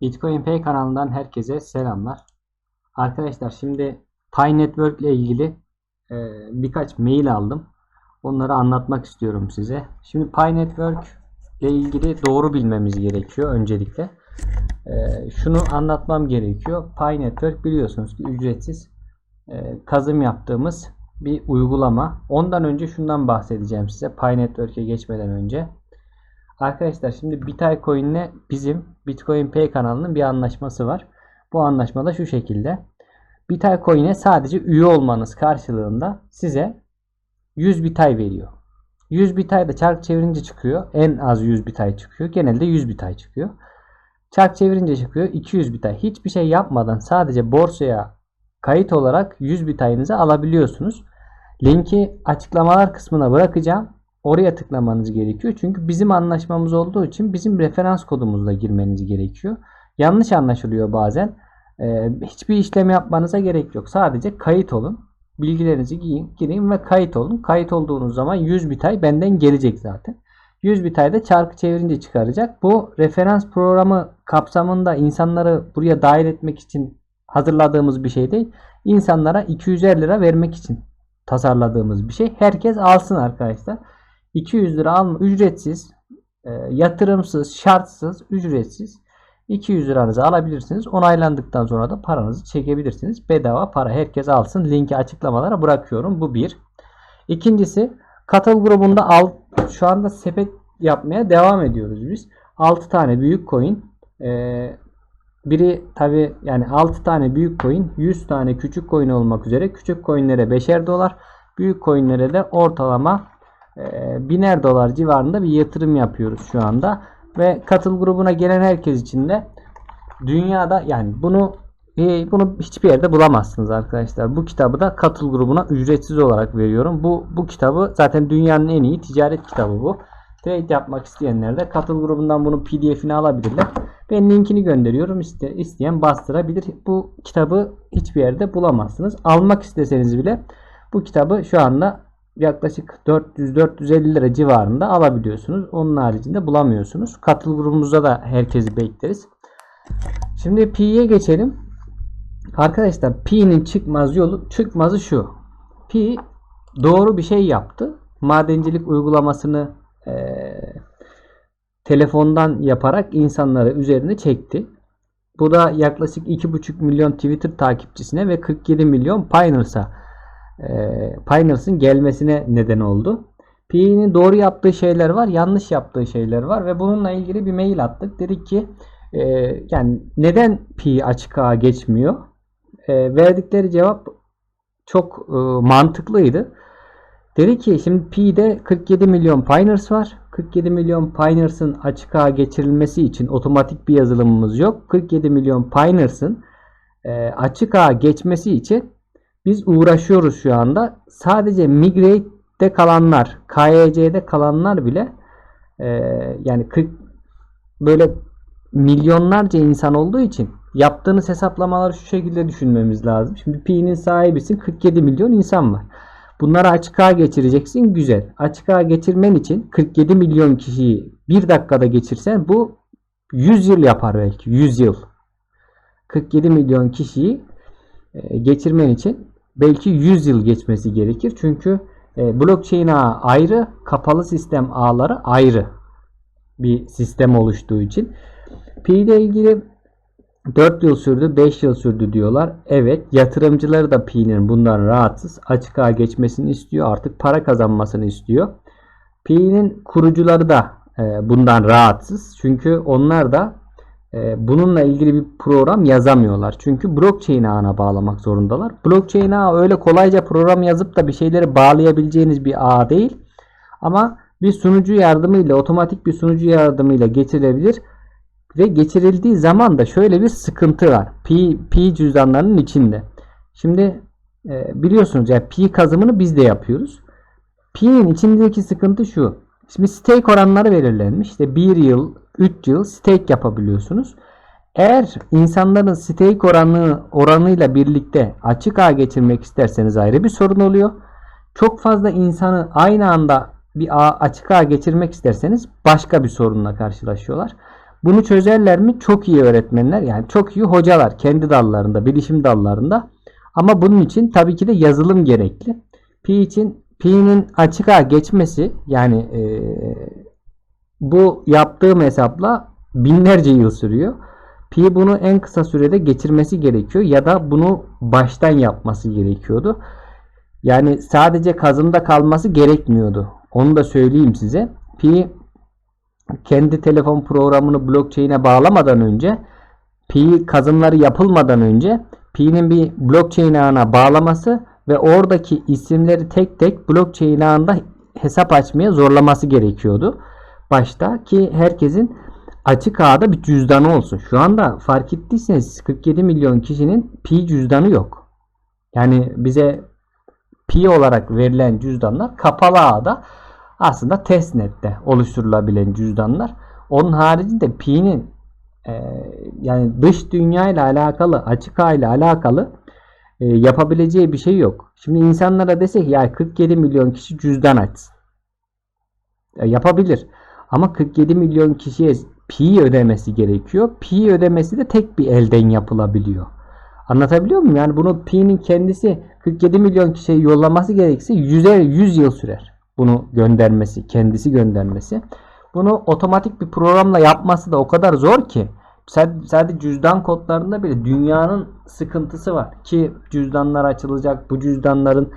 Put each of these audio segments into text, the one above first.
Bitcoin Pay kanalından herkese selamlar. Arkadaşlar şimdi Pi Network ile ilgili e, birkaç mail aldım. Onları anlatmak istiyorum size. Şimdi Pi Network ile ilgili doğru bilmemiz gerekiyor öncelikle. E, şunu anlatmam gerekiyor. Pi Network biliyorsunuz ki ücretsiz e, kazım yaptığımız bir uygulama. Ondan önce şundan bahsedeceğim size Pi Network'e geçmeden önce. Arkadaşlar şimdi Bitcoin ile bizim Bitcoin Pay kanalının bir anlaşması var. Bu anlaşmada şu şekilde. Bitcoin'e sadece üye olmanız karşılığında size 100 bitay veriyor. 100 bitay da çark çevirince çıkıyor. En az 100 bitay çıkıyor. Genelde 100 bitay çıkıyor. Çark çevirince çıkıyor 200 bitay. Hiçbir şey yapmadan sadece borsaya kayıt olarak 100 bitayınızı alabiliyorsunuz. Linki açıklamalar kısmına bırakacağım. Oraya tıklamanız gerekiyor. Çünkü bizim anlaşmamız olduğu için bizim referans kodumuzla girmeniz gerekiyor. Yanlış anlaşılıyor bazen. Ee, hiçbir işlem yapmanıza gerek yok. Sadece kayıt olun. Bilgilerinizi giyin, girin ve kayıt olun. Kayıt olduğunuz zaman 100 bitay benden gelecek zaten. 100 bitay da çarkı çevirince çıkaracak. Bu referans programı kapsamında insanları buraya dahil etmek için hazırladığımız bir şey değil. İnsanlara 250 lira vermek için tasarladığımız bir şey. Herkes alsın arkadaşlar. 200 lira alma ücretsiz, e, yatırımsız, şartsız, ücretsiz 200 liranızı alabilirsiniz. Onaylandıktan sonra da paranızı çekebilirsiniz. Bedava para herkes alsın. Linki açıklamalara bırakıyorum. Bu bir. İkincisi katıl grubunda al, şu anda sepet yapmaya devam ediyoruz biz. 6 tane büyük coin e, biri tabi yani 6 tane büyük coin 100 tane küçük coin olmak üzere küçük coinlere 5'er dolar büyük coinlere de ortalama biner dolar civarında bir yatırım yapıyoruz şu anda. Ve katıl grubuna gelen herkes için de dünyada yani bunu e, bunu hiçbir yerde bulamazsınız arkadaşlar. Bu kitabı da katıl grubuna ücretsiz olarak veriyorum. Bu bu kitabı zaten dünyanın en iyi ticaret kitabı bu. Trade yapmak isteyenler de katıl grubundan bunun pdf'ini alabilirler. Ben linkini gönderiyorum. İste, isteyen bastırabilir. Bu kitabı hiçbir yerde bulamazsınız. Almak isteseniz bile bu kitabı şu anda yaklaşık 400-450 lira civarında alabiliyorsunuz. Onun haricinde bulamıyorsunuz. Katıl grubumuzda da herkesi bekleriz. Şimdi Pi'ye geçelim. Arkadaşlar Pi'nin çıkmaz yolu çıkmazı şu. Pi doğru bir şey yaptı. Madencilik uygulamasını e, telefondan yaparak insanları üzerine çekti. Bu da yaklaşık 2,5 milyon Twitter takipçisine ve 47 milyon Pioneers'a e, Pioneers'ın gelmesine neden oldu. Pi'nin doğru yaptığı şeyler var, yanlış yaptığı şeyler var ve bununla ilgili bir mail attık. Dedik ki e, yani neden Pi açık ağa geçmiyor? E, verdikleri cevap çok e, mantıklıydı. Dedi ki şimdi Pi'de 47 milyon Pioneers var. 47 milyon Pioneers'ın açık ağa geçirilmesi için otomatik bir yazılımımız yok. 47 milyon Pioneers'ın e, açık ağa geçmesi için biz uğraşıyoruz şu anda. Sadece Migrate'de kalanlar, KYC'de kalanlar bile e, yani 40 böyle milyonlarca insan olduğu için yaptığınız hesaplamaları şu şekilde düşünmemiz lazım. Şimdi Pi'nin sahibisin 47 milyon insan var. Bunları açığa geçireceksin güzel. Açığa geçirmen için 47 milyon kişiyi bir dakikada geçirsen bu 100 yıl yapar belki. 100 yıl. 47 milyon kişiyi e, geçirmen için belki 100 yıl geçmesi gerekir. Çünkü e, blockchain ağı ayrı, kapalı sistem ağları ayrı bir sistem oluştuğu için. Pi ile ilgili 4 yıl sürdü, 5 yıl sürdü diyorlar. Evet, yatırımcıları da Pi'nin bundan rahatsız. Açık ağa geçmesini istiyor. Artık para kazanmasını istiyor. Pi'nin kurucuları da e, bundan rahatsız. Çünkü onlar da bununla ilgili bir program yazamıyorlar. Çünkü blockchain ağına bağlamak zorundalar. Blockchain ağı öyle kolayca program yazıp da bir şeyleri bağlayabileceğiniz bir ağ değil. Ama bir sunucu yardımıyla, otomatik bir sunucu yardımıyla getirilebilir. Ve geçirildiği zaman da şöyle bir sıkıntı var. Pi, pi cüzdanlarının içinde. Şimdi e, biliyorsunuz ya pi kazımını biz de yapıyoruz. Pi'nin içindeki sıkıntı şu. Şimdi stake oranları belirlenmiş. İşte 1 yıl, 3 yıl stake yapabiliyorsunuz. Eğer insanların stake oranı oranıyla birlikte açık ağ geçirmek isterseniz ayrı bir sorun oluyor. Çok fazla insanı aynı anda bir ağ, açık ağ geçirmek isterseniz başka bir sorunla karşılaşıyorlar. Bunu çözerler mi? Çok iyi öğretmenler yani çok iyi hocalar kendi dallarında, bilişim dallarında. Ama bunun için tabii ki de yazılım gerekli. Pi için pi'nin açığa geçmesi yani e, bu yaptığım hesapla binlerce yıl sürüyor. Pi bunu en kısa sürede geçirmesi gerekiyor ya da bunu baştan yapması gerekiyordu. Yani sadece kazımda kalması gerekmiyordu. Onu da söyleyeyim size. Pi kendi telefon programını blockchain'e bağlamadan önce Pi kazımları yapılmadan önce Pi'nin bir blockchain ağına bağlaması ve oradaki isimleri tek tek blockchain ağında hesap açmaya zorlaması gerekiyordu. Başta ki herkesin açık ağda bir cüzdanı olsun. Şu anda fark ettiyseniz 47 milyon kişinin Pi cüzdanı yok. Yani bize Pi olarak verilen cüzdanlar kapalı ağda aslında testnet'te oluşturulabilen cüzdanlar. Onun haricinde Pi'nin e, yani dış dünya ile alakalı, açık ağ ile alakalı e, yapabileceği bir şey yok. Şimdi insanlara desek ya 47 milyon kişi cüzdan açsın. Ya yapabilir. Ama 47 milyon kişiye pi ödemesi gerekiyor. Pi ödemesi de tek bir elden yapılabiliyor. Anlatabiliyor muyum? Yani bunu pi'nin kendisi 47 milyon kişiye yollaması gerekse 100, 100 yıl sürer. Bunu göndermesi, kendisi göndermesi. Bunu otomatik bir programla yapması da o kadar zor ki sadece cüzdan kodlarında bile dünyanın sıkıntısı var ki cüzdanlar açılacak bu cüzdanların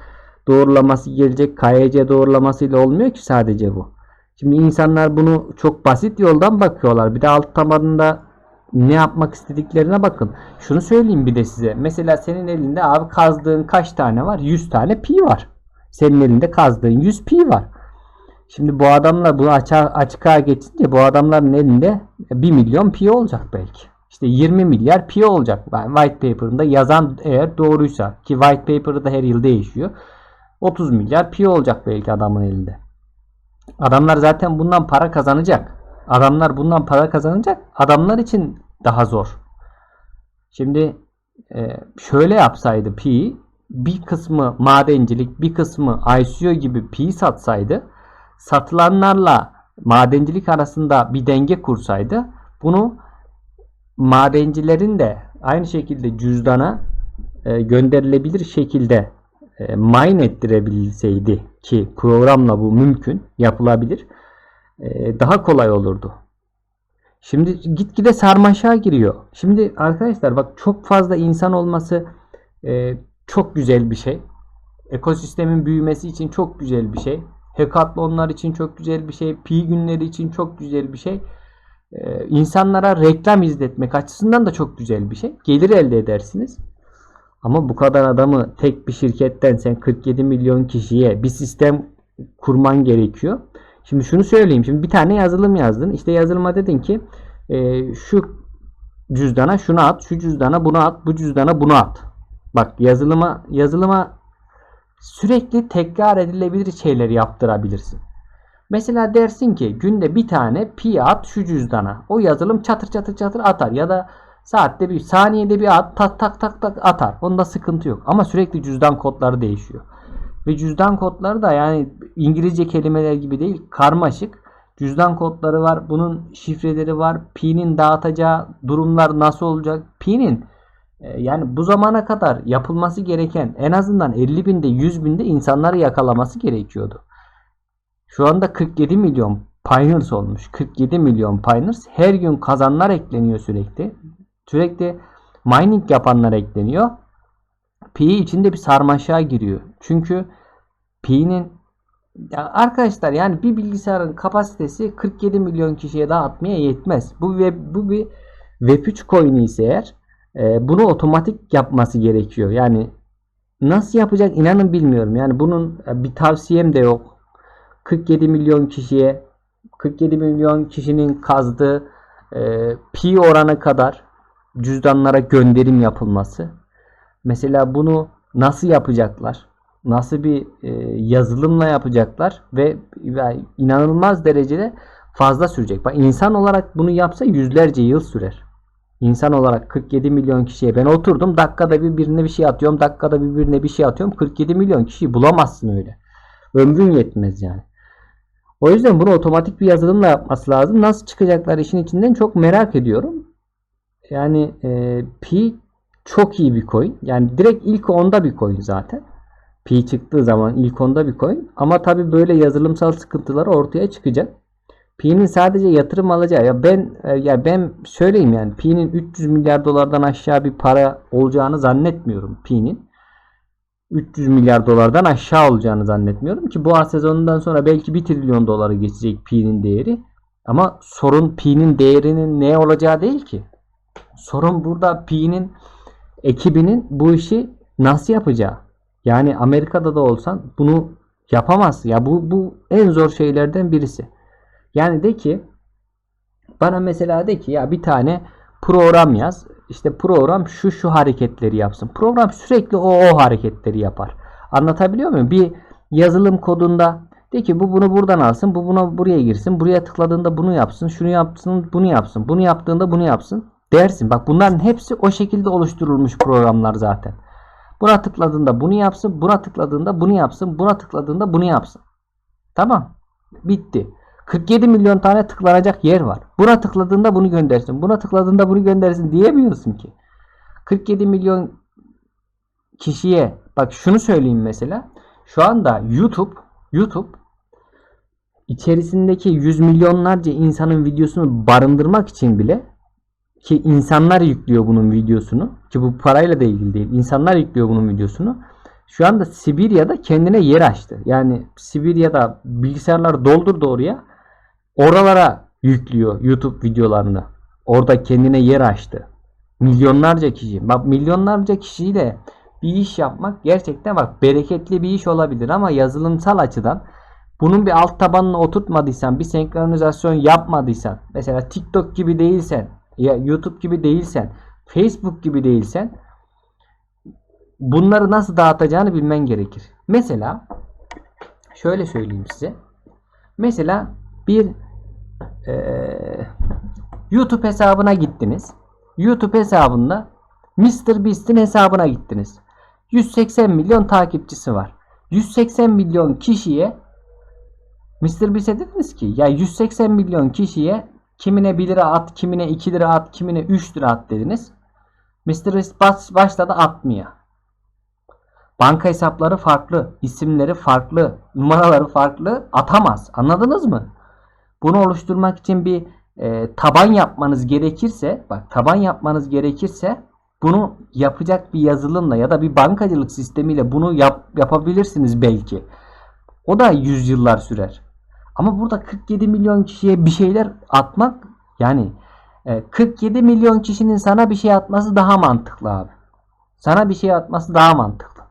doğrulaması gelecek KYC doğrulamasıyla olmuyor ki sadece bu. Şimdi insanlar bunu çok basit yoldan bakıyorlar. Bir de alt tabanında ne yapmak istediklerine bakın. Şunu söyleyeyim bir de size. Mesela senin elinde abi kazdığın kaç tane var? 100 tane pi var. Senin elinde kazdığın 100 pi var. Şimdi bu adamlar bunu açığa, açığa geçince bu adamların elinde 1 milyon pi olacak belki. İşte 20 milyar pi olacak. White paper'ında yazan eğer doğruysa ki white paper'ı da her yıl değişiyor. 30 milyar pi olacak belki adamın elinde. Adamlar zaten bundan para kazanacak. Adamlar bundan para kazanacak. Adamlar için daha zor. Şimdi e, şöyle yapsaydı pi bir kısmı madencilik bir kısmı ICO gibi pi satsaydı satılanlarla madencilik arasında bir denge kursaydı bunu madencilerin de aynı şekilde cüzdana e, gönderilebilir şekilde e, mine ettirebilseydi ki programla bu mümkün yapılabilir e, daha kolay olurdu. Şimdi gitgide sarmaşağa giriyor. Şimdi arkadaşlar bak çok fazla insan olması e, çok güzel bir şey. Ekosistemin büyümesi için çok güzel bir şey. Hekatlonlar için çok güzel bir şey. Pi günleri için çok güzel bir şey. Ee, insanlara reklam izletmek açısından da çok güzel bir şey. Gelir elde edersiniz. Ama bu kadar adamı tek bir şirketten sen 47 milyon kişiye bir sistem kurman gerekiyor. Şimdi şunu söyleyeyim. Şimdi bir tane yazılım yazdın. İşte yazılıma dedin ki e, şu cüzdana şunu at, şu cüzdana bunu at, bu cüzdana bunu at. Bak yazılıma yazılıma sürekli tekrar edilebilir şeyler yaptırabilirsin. Mesela dersin ki günde bir tane pi at şu cüzdana. O yazılım çatır çatır çatır atar ya da saatte bir saniyede bir at tak tak tak tak atar. Onda sıkıntı yok. Ama sürekli cüzdan kodları değişiyor. Ve cüzdan kodları da yani İngilizce kelimeler gibi değil karmaşık. Cüzdan kodları var. Bunun şifreleri var. Pi'nin dağıtacağı durumlar nasıl olacak? Pi'nin e, yani bu zamana kadar yapılması gereken en azından 50 binde 100 binde insanları yakalaması gerekiyordu. Şu anda 47 milyon Pioneers olmuş. 47 milyon Pioneers. Her gün kazanlar ekleniyor sürekli. Sürekli mining yapanlar ekleniyor. Pi içinde bir sarmaşığa giriyor. Çünkü Pi'nin ya arkadaşlar yani bir bilgisayarın kapasitesi 47 milyon kişiye dağıtmaya yetmez. Bu ve bu bir Web3 coin'i ise eğer e, bunu otomatik yapması gerekiyor. Yani nasıl yapacak inanın bilmiyorum. Yani bunun e, bir tavsiyem de yok. 47 milyon kişiye 47 milyon kişinin kazdığı e, pi oranı kadar cüzdanlara gönderim yapılması. Mesela bunu nasıl yapacaklar? Nasıl bir e, yazılımla yapacaklar ve inanılmaz derecede fazla sürecek. Bak insan olarak bunu yapsa yüzlerce yıl sürer. İnsan olarak 47 milyon kişiye ben oturdum dakikada bir birine bir şey atıyorum dakikada bir birine bir şey atıyorum 47 milyon kişiyi bulamazsın öyle. Ömrün yetmez yani. O yüzden bunu otomatik bir yazılımla yapması lazım. Nasıl çıkacaklar işin içinden çok merak ediyorum. Yani e, Pi çok iyi bir coin. Yani direkt ilk onda bir coin zaten. Pi çıktığı zaman ilk onda bir coin. Ama tabi böyle yazılımsal sıkıntılar ortaya çıkacak. Pi'nin sadece yatırım alacağı ya ben e, ya ben söyleyeyim yani Pi'nin 300 milyar dolardan aşağı bir para olacağını zannetmiyorum Pi'nin. 300 milyar dolardan aşağı olacağını zannetmiyorum ki bu sezonundan sonra belki 1 trilyon doları geçecek Pi'nin değeri. Ama sorun Pi'nin değerinin ne olacağı değil ki. Sorun burada Pi'nin ekibinin bu işi nasıl yapacağı. Yani Amerika'da da olsan bunu yapamaz. Ya bu bu en zor şeylerden birisi. Yani de ki bana mesela de ki ya bir tane program yaz. İşte program şu şu hareketleri yapsın. Program sürekli o o hareketleri yapar. Anlatabiliyor muyum? Bir yazılım kodunda de ki bu bunu buradan alsın, bu buna buraya girsin, buraya tıkladığında bunu yapsın, şunu yapsın, bunu yapsın, bunu yaptığında bunu yapsın dersin. Bak bunların hepsi o şekilde oluşturulmuş programlar zaten. Buna tıkladığında bunu yapsın, buna tıkladığında bunu yapsın, buna tıkladığında bunu yapsın. Tamam. Bitti. 47 milyon tane tıklanacak yer var. Buna tıkladığında bunu göndersin. Buna tıkladığında bunu göndersin diyemiyorsun ki. 47 milyon kişiye bak şunu söyleyeyim mesela. Şu anda YouTube YouTube içerisindeki yüz milyonlarca insanın videosunu barındırmak için bile ki insanlar yüklüyor bunun videosunu ki bu parayla da ilgili değil. İnsanlar yüklüyor bunun videosunu. Şu anda Sibirya'da kendine yer açtı. Yani Sibirya'da bilgisayarlar doldurdu oraya. Oralara yüklüyor YouTube videolarını. Orada kendine yer açtı. Milyonlarca kişi. Bak milyonlarca kişiyle bir iş yapmak gerçekten bak bereketli bir iş olabilir ama yazılımsal açıdan bunun bir alt tabanını oturtmadıysan, bir senkronizasyon yapmadıysan, mesela TikTok gibi değilsen, ya YouTube gibi değilsen, Facebook gibi değilsen bunları nasıl dağıtacağını bilmen gerekir. Mesela şöyle söyleyeyim size. Mesela bir e, YouTube hesabına gittiniz. YouTube hesabında Mr. Beast'in hesabına gittiniz. 180 milyon takipçisi var. 180 milyon kişiye Mr. Beast'e dediniz ki ya 180 milyon kişiye kimine 1 lira at, kimine 2 lira at, kimine 3 lira at dediniz. Mr. Beast baş, başladı atmaya. Banka hesapları farklı, isimleri farklı, numaraları farklı atamaz. Anladınız mı? Bunu oluşturmak için bir e, taban yapmanız gerekirse, bak taban yapmanız gerekirse bunu yapacak bir yazılımla ya da bir bankacılık sistemiyle bunu yap, yapabilirsiniz belki. O da yüzyıllar sürer. Ama burada 47 milyon kişiye bir şeyler atmak yani 47 milyon kişinin sana bir şey atması daha mantıklı abi. Sana bir şey atması daha mantıklı.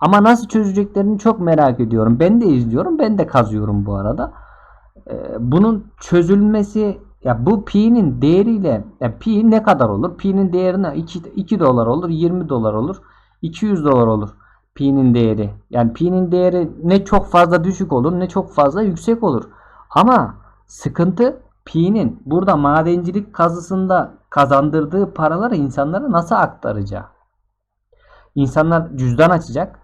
Ama nasıl çözeceklerini çok merak ediyorum. Ben de izliyorum. Ben de kazıyorum bu arada. Bunun çözülmesi ya bu pi'nin değeriyle ya pi ne kadar olur? Pi'nin değerine 2, 2 dolar olur, 20 dolar olur, 200 dolar olur pi'nin değeri. Yani pi'nin değeri ne çok fazla düşük olur ne çok fazla yüksek olur. Ama sıkıntı pi'nin burada madencilik kazısında kazandırdığı paraları insanlara nasıl aktaracağı. İnsanlar cüzdan açacak.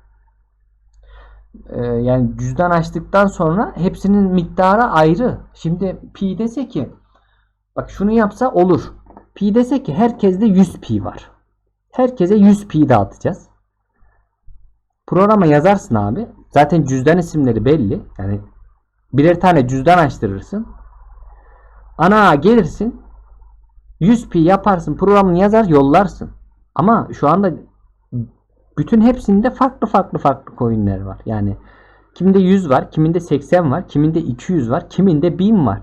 Ee, yani cüzdan açtıktan sonra hepsinin miktarı ayrı. Şimdi pi dese ki bak şunu yapsa olur. Pi dese ki herkeste 100 pi var. Herkese 100 pi dağıtacağız. Programa yazarsın abi. Zaten cüzdan isimleri belli. Yani birer tane cüzdan açtırırsın. Ana gelirsin. 100 pi yaparsın. Programını yazar yollarsın. Ama şu anda bütün hepsinde farklı farklı farklı coinler var. Yani kiminde 100 var, kiminde 80 var, kiminde 200 var, kiminde 1000 var.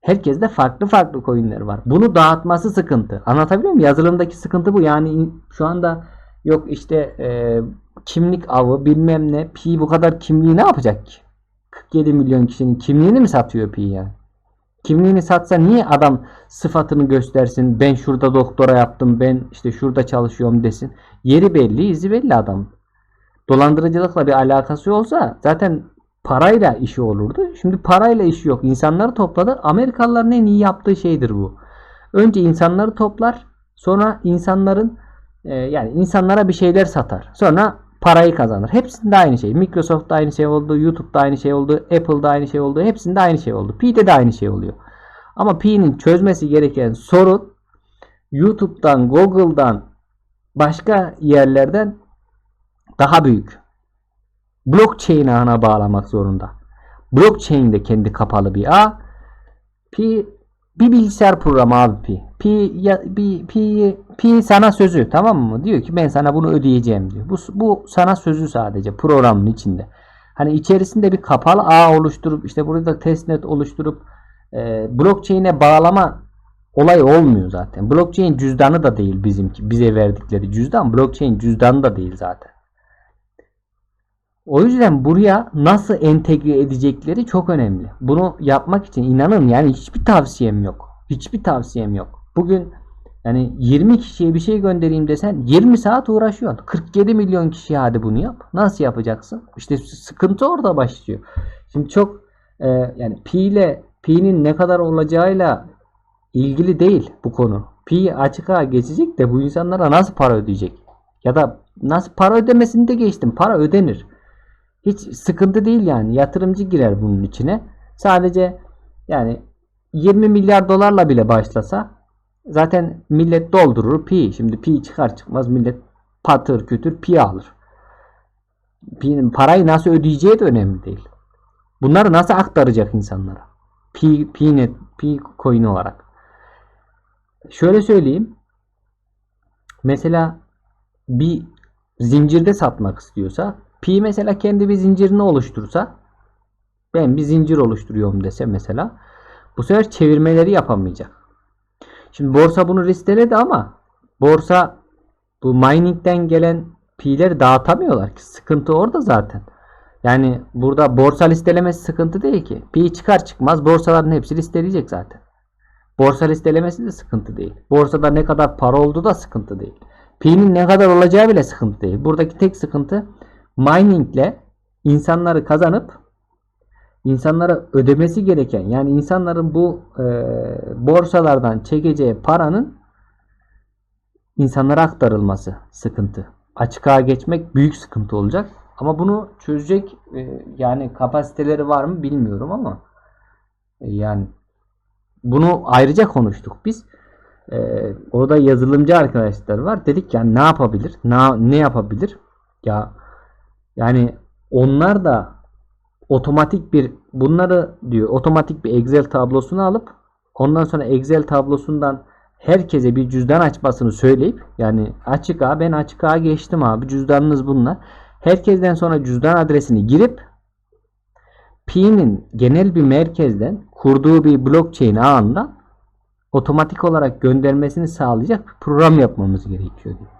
Herkeste farklı farklı coinler var. Bunu dağıtması sıkıntı. Anlatabiliyor muyum? Yazılımdaki sıkıntı bu. Yani şu anda yok işte e, kimlik avı bilmem ne. Pi bu kadar kimliği ne yapacak ki? 47 milyon kişinin kimliğini mi satıyor Pi yani? Kimliğini satsa niye adam sıfatını göstersin? Ben şurada doktora yaptım. Ben işte şurada çalışıyorum desin. Yeri belli, izi belli adam. Dolandırıcılıkla bir alakası olsa zaten parayla işi olurdu. Şimdi parayla işi yok. İnsanları topladı. Amerikalıların en iyi yaptığı şeydir bu. Önce insanları toplar. Sonra insanların e, yani insanlara bir şeyler satar. Sonra parayı kazanır. Hepsinde aynı şey. Microsoft'ta aynı şey oldu, YouTube'da aynı şey oldu, Apple'da aynı şey oldu. Hepsinde aynı şey oldu. Pi'de de aynı şey oluyor. Ama Pi'nin çözmesi gereken sorun YouTube'dan, Google'dan, başka yerlerden daha büyük. Blockchain ağına bağlamak zorunda. Blockchain de kendi kapalı bir ağ. Pi bir bilgisayar programı abi Pi. Pi, ya, Pi, Pi, Pi sana sözü tamam mı? Diyor ki ben sana bunu ödeyeceğim diyor. Bu, bu sana sözü sadece programın içinde. Hani içerisinde bir kapalı ağ oluşturup işte burada testnet oluşturup e, blockchain'e bağlama olay olmuyor zaten. Blockchain cüzdanı da değil bizimki. Bize verdikleri cüzdan. Blockchain cüzdanı da değil zaten. O yüzden buraya nasıl entegre edecekleri çok önemli. Bunu yapmak için inanın yani hiçbir tavsiyem yok. Hiçbir tavsiyem yok. Bugün yani 20 kişiye bir şey göndereyim desen 20 saat uğraşıyorsun. 47 milyon kişiye hadi bunu yap. Nasıl yapacaksın? İşte sıkıntı orada başlıyor. Şimdi çok e, yani pi ile pi'nin ne kadar olacağıyla ilgili değil bu konu. Pi açık ağa geçecek de bu insanlara nasıl para ödeyecek? Ya da nasıl para ödemesini de geçtim. Para ödenir. Hiç sıkıntı değil yani. Yatırımcı girer bunun içine. Sadece yani 20 milyar dolarla bile başlasa zaten millet doldurur pi. Şimdi pi çıkar çıkmaz millet patır kütür pi alır. Pi'nin parayı nasıl ödeyeceği de önemli değil. Bunları nasıl aktaracak insanlara? Pi, pi net, pi coin olarak. Şöyle söyleyeyim. Mesela bir zincirde satmak istiyorsa Pi mesela kendi bir zincirini oluştursa ben bir zincir oluşturuyorum dese mesela bu sefer çevirmeleri yapamayacak. Şimdi borsa bunu listeledi ama borsa bu mining'den gelen pi'leri dağıtamıyorlar ki. Sıkıntı orada zaten. Yani burada borsa listelemesi sıkıntı değil ki. Pi çıkar çıkmaz borsaların hepsi listeleyecek zaten. Borsa listelemesi de sıkıntı değil. Borsada ne kadar para olduğu da sıkıntı değil. Pi'nin ne kadar olacağı bile sıkıntı değil. Buradaki tek sıkıntı miningle insanları kazanıp insanlara ödemesi gereken yani insanların bu e, borsalardan çekeceği paranın insanlara aktarılması sıkıntı. Açık ağa geçmek büyük sıkıntı olacak. Ama bunu çözecek e, yani kapasiteleri var mı bilmiyorum ama e, yani bunu ayrıca konuştuk biz. E, orada yazılımcı arkadaşlar var. Dedik yani ne yapabilir? Ne, ne yapabilir? Ya yani onlar da otomatik bir bunları diyor otomatik bir Excel tablosunu alıp ondan sonra Excel tablosundan herkese bir cüzdan açmasını söyleyip yani açık ağa ben açık ağa geçtim abi cüzdanınız bunlar. Herkesten sonra cüzdan adresini girip Pi'nin genel bir merkezden kurduğu bir blockchain ağından otomatik olarak göndermesini sağlayacak bir program yapmamız gerekiyor diyor.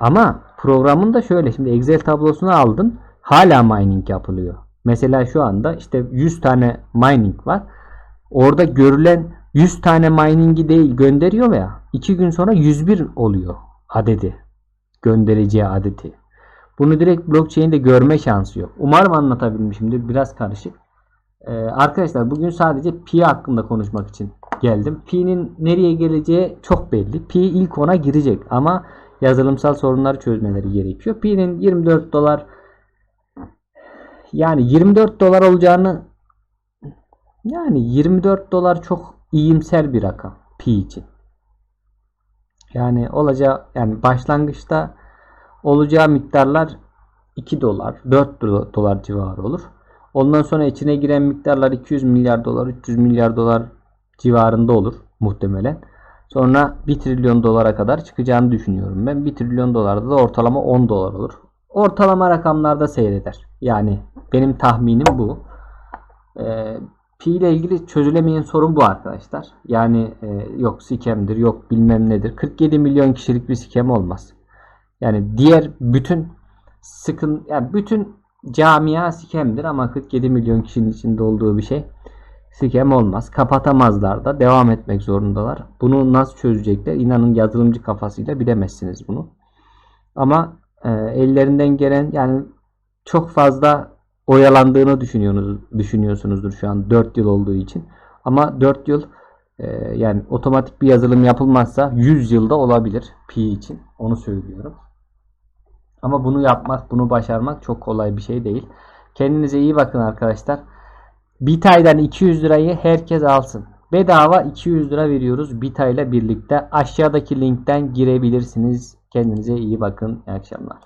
Ama programın da şöyle şimdi Excel tablosunu aldın hala mining yapılıyor. Mesela şu anda işte 100 tane mining var. Orada görülen 100 tane mining'i değil gönderiyor ya 2 gün sonra 101 oluyor adedi. Göndereceği adeti. Bunu direkt blockchain'de görme şansı yok. Umarım anlatabilmişimdir. Biraz karışık. Ee, arkadaşlar bugün sadece pi hakkında konuşmak için geldim. Pi'nin nereye geleceği çok belli. Pi ilk ona girecek ama yazılımsal sorunları çözmeleri gerekiyor. Pi'nin 24 dolar yani 24 dolar olacağını yani 24 dolar çok iyimser bir rakam pi için. Yani olacağı yani başlangıçta olacağı miktarlar 2 dolar, 4 dolar civarı olur. Ondan sonra içine giren miktarlar 200 milyar dolar, 300 milyar dolar civarında olur muhtemelen. Sonra 1 trilyon dolara kadar çıkacağını düşünüyorum ben. 1 trilyon dolarda da ortalama 10 dolar olur. Ortalama rakamlarda seyreder. Yani benim tahminim bu. Ee, Pi ile ilgili çözülemeyen sorun bu arkadaşlar. Yani e, yok sikemdir, yok bilmem nedir. 47 milyon kişilik bir sikem olmaz. Yani diğer bütün sıkın yani bütün camia sikemdir ama 47 milyon kişinin içinde olduğu bir şey Sikem olmaz. Kapatamazlar da. Devam etmek zorundalar. Bunu nasıl çözecekler? İnanın yazılımcı kafasıyla bilemezsiniz bunu. Ama e, ellerinden gelen yani çok fazla oyalandığını düşünüyorsunuz, düşünüyorsunuzdur şu an 4 yıl olduğu için. Ama 4 yıl e, yani otomatik bir yazılım yapılmazsa 100 yılda olabilir pi için. Onu söylüyorum. Ama bunu yapmak, bunu başarmak çok kolay bir şey değil. Kendinize iyi bakın arkadaşlar. Bitay'dan 200 lirayı herkes alsın. Bedava 200 lira veriyoruz Bitay'la birlikte. Aşağıdaki linkten girebilirsiniz. Kendinize iyi bakın. İyi akşamlar.